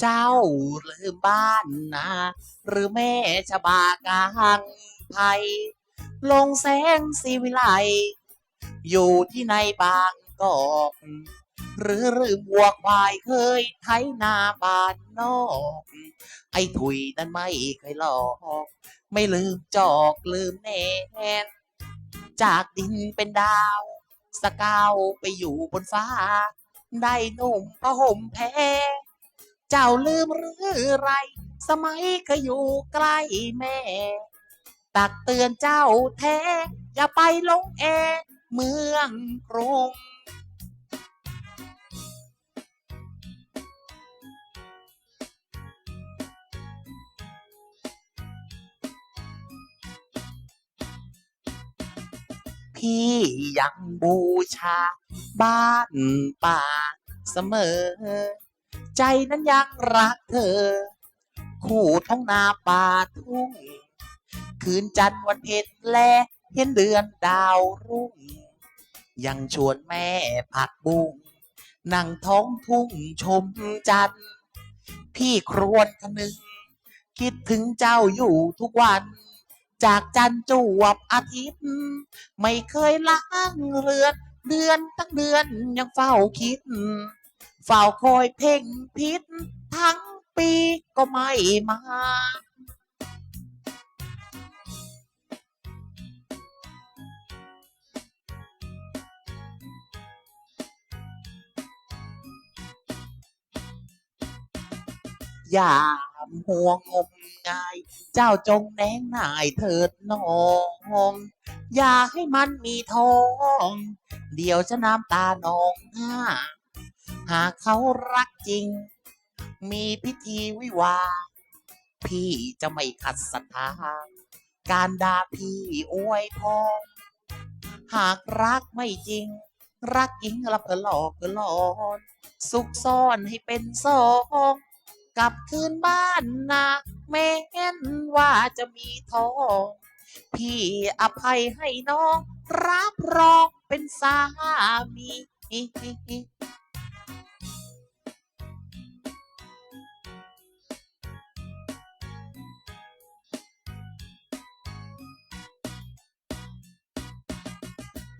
เจ้าลืมบ้านนาหรือแม่ชะบากลางไทยลงแสงสีวิไลอยู่ที่ในบางกอก หรือลืมวัวควายเคยไถนาบ้านนอก ไอ้ถุยนั้นไม่เคยหลอก ไม่ลืมจอกลืมแน่นจากดินเป็นดาว สกาวไปอยู่บนฟ้า ได้หนุ่มพระห่มแพเจ้าลืมหรือไร สมัยเคยอยู่ใกล้แม่ ตักเตือนเจ้าแท้ อย่าไปลงแอเมืองกรุง พี่ยังบูชา บ้านป่าเสมอ ใจนั้นยังรักเธอ คู่ท้องนาป่าทุ่ง คืนจันทร์วันเพ็ญแลเห็นเดือนดาวรุ่ง ยังชวนแม่ผักบุ้งนั่งท้องทุ่งชมจันทร์พี่ครวญคนึง คิดถึงเจ้าอยู่ทุกวัน จากจันจวบอาทิตย์ ไม่เคยล้างเรือน เดือนตั้งเดือนยังเฝ้าคิด เฝ้าคอยเพ่งพิษทั้งปีก็ไม่มา อย่าห่วงงมงาย เจ้าจงแนงนายเถิดน้อง อย่าให้มันมีทอง เดี๋ยวจะน้ำตานองหน้า หากเขารักจริง มีพิธีวิวา พี่จะไม่ขัดศรัทธา การด่าพี่อวยพรหากรักไม่จริง รักจริงละเพอหลอกเพอหลอน ซุกซ่อนให้เป็นสอง กลับคืนบ้านนะแม้นว่าจะมีทอง พี่อภัยให้น้อง รับรองเป็นสามี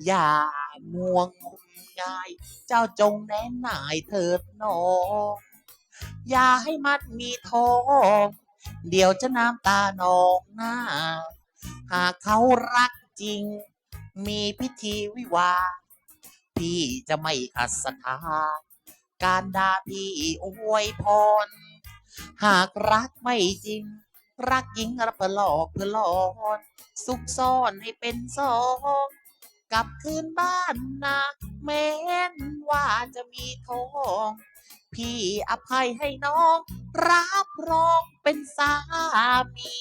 อย่าม่วงงมงาย เจ้าจงแนะนายเถิดน้อง อย่าให้มันมีทองเดี๋ยวจะน้ำตานองหน้า หากเขารักจริง มีพิธีวิวา พี่จะไม่ขัดศรัทธาการด่าพี่อวยพร หากรักไม่จริง รักหญิงรับเพื่อหลอกเพื่อหลอนซุกซ่อนให้เป็นสองกลับคืนบ้านนะแม้นว่าจะมีทอง พี่อภัยให้น้อง รับรองเป็นสามี